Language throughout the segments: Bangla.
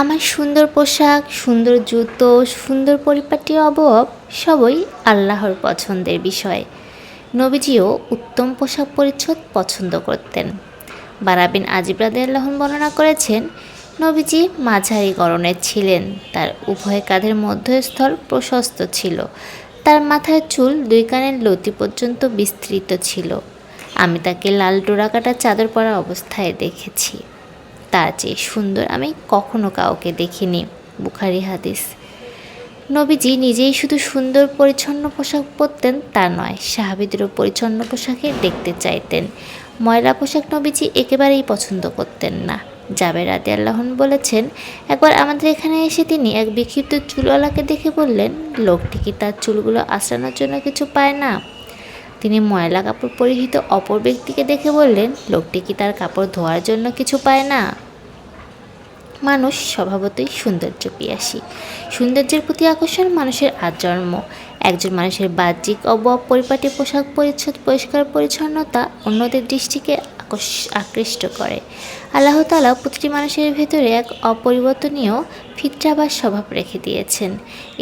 আমার সুন্দর পোশাক, সুন্দর জুতো, সুন্দর পরিপাটি অবয়ব সবই আল্লাহর পছন্দের বিষয়। নবীজিও উত্তম পোশাক পরিচ্ছদ পছন্দ করতেন। বারাবিন আজিব রাদিয়াল্লাহু বর্ণনা করেছেন, নবীজি মাঝারি গরনের ছিলেন, তার উভয় কাঁধের মধ্যস্থল প্রশস্ত ছিল, তার মাথায় চুল দুই কানের লতি পর্যন্ত বিস্তৃত ছিল। আমি তাকে লাল ডোরাকাটা চাদর পরা অবস্থায় দেখেছি। তার চেয়ে সুন্দর, আমি কখনো কাউকে দেখিনি, বুখারি হাদিস। নবীজি নিজেই শুধু সুন্দর পরিচ্ছন্ন পোশাক পরতেন তা নয়, সাহাবিদেরও পরিচ্ছন্ন পোশাকে দেখতে চাইতেন। ময়লা পোশাক নবীজি একেবারেই পছন্দ করতেন না। জাবের রাতে আল্লাহন বলেছেন, একবার আমাদের এখানে এসে তিনি এক বিক্ষিপ্ত চুলওয়ালাকে দেখে বললেন, লোকটি কি তার চুলগুলো আঁচড়ানোর জন্য কিছু পায় না? তিনি ময়লা কাপড় পরিহিত অপর ব্যক্তিকে দেখে বললেন, লোকটি কি তার কাপড় ধোয়ার জন্য কিছু পায় না? মানুষ স্বভাবতই সৌন্দর্য পিয়াসী সৌন্দর্যের প্রতি আকর্ষণ মানুষের আজন্ম একজন মানুষের বাহ্যিক অবয়ব পরিপাটি পোশাক পরিচ্ছদ, পরিষ্কার পরিচ্ছন্নতা অন্যদের দৃষ্টিকে আকৃষ্ট করে। আল্লাহ তালা প্রতিটি মানুষের ভেতরে এক অপরিবর্তনীয় ফিটরা বা স্বভাব রেখে দিয়েছেন।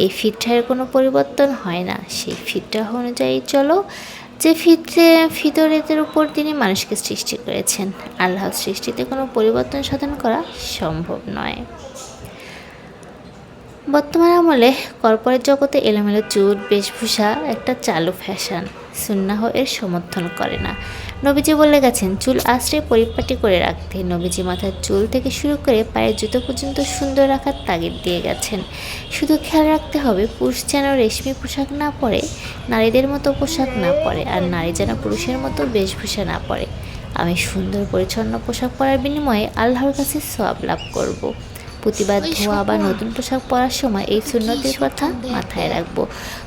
এই ফিটরার কোনো পরিবর্তন হয় না। সেই ফিটরা অনুযায়ী চলো যে ফিতরে ফিতরেতের উপর তিনি মানুষকে সৃষ্টি করেছেন। আল্লাহর সৃষ্টিতে কোনো পরিবর্তন সাধন করা সম্ভব নয়। বর্তমান আমলে কর্পোরেট জগতে এলোমেলো চুল, বেশভূষা, একটা চালু ফ্যাশন, সুন্নাহ এর সমর্থন করে না। নবীজি বলে গেছেন, চুল আশ্রে পরিপাটি করে রাখতে। নবীজি মাথার চুল থেকে শুরু করে পায়ের জুতো পর্যন্ত সুন্দর রাখার তাগিদ দিয়ে গেছেন। শুধু খেয়াল রাখতে হবে, পুরুষ যেন রেশমি পোশাক না পরে, নারীদের মতো পোশাক না পরে, আর নারী যেন পুরুষের মতো বেশভূষা না পরে। আমি সুন্দর, পরিচ্ছন্ন পোশাক পরার বিনিময়ে আল্লাহর কাছে সব লাভ করব। প্রতিবাদ ধোয়া বা নতুন পোশাক পরার সময় এই সুন্নতির কথা মাথায় রাখব।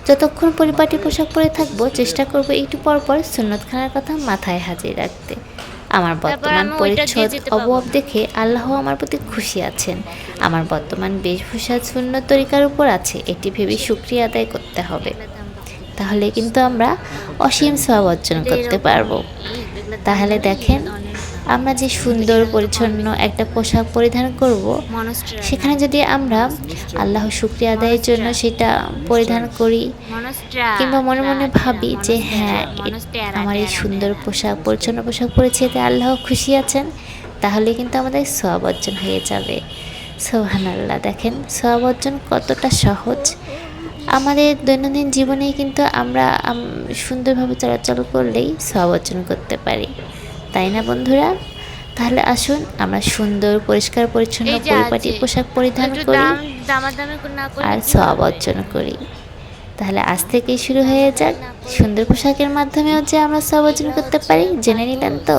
যতক্ষণ পরিপাটি পোশাক পরে থাকব চেষ্টা করব একটু পর পর সুন্নতখানার কথা মাথায় হাজির রাখতে। আমার বর্তমান পরিচ্ছদ অবয়ব দেখে আল্লাহ আমার প্রতি খুশি আছেন। আমার বর্তমান বেশভূষা সুন্নত তরিকার উপর আছে এটি ভেবে সুক্রিয়া আদায় করতে হবে। তাহলে কিন্তু আমরা অসীম সব অর্জন করতে পারব। তাহলে দেখেন আমরা যে সুন্দর, পরিচ্ছন্ন একটা পোশাক পরিধান করব, সেখানে যদি আমরা আল্লাহ শুক্রিয়া আদায়ের জন্য সেটা পরিধান করি, কিংবা মনে মনে ভাবি যে হ্যাঁ আমার এই সুন্দর পোশাক, পরিচ্ছন্ন পোশাক পরেছে, এতে আল্লাহ খুশি আছেন, তাহলে কিন্তু আমাদের সব অর্জন হয়ে যাবে। সোহান আল্লাহ দেখেন সব অর্জন কতটা সহজ। আমাদের দৈনন্দিন জীবনে কিন্তু আমরা সুন্দরভাবে চলাচল করলেই সব অর্জন করতে পারি। তাই না বন্ধুরা? তাহলে আসুন আমরা সুন্দর পরিষ্কার পরিচ্ছন্ন পরিপাটি পোশাক পরিধান করি আর সব অর্জন করি। তাহলে আজ থেকেই শুরু হয়ে যাক। সুন্দর পোশাকের মাধ্যমেও যে আমরা সব অর্জন করতে পারি জেনে নিলেন তো?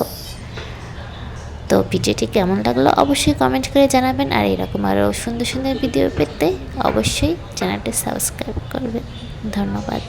তো ভিডিওটি কেমন লাগল অবশ্যই কমেন্ট করে জানাবেন আর এরকম আরও সুন্দর সুন্দর ভিডিও পেতে অবশ্যই চ্যানেলটি সাবস্ক্রাইব করবেন। ধন্যবাদ।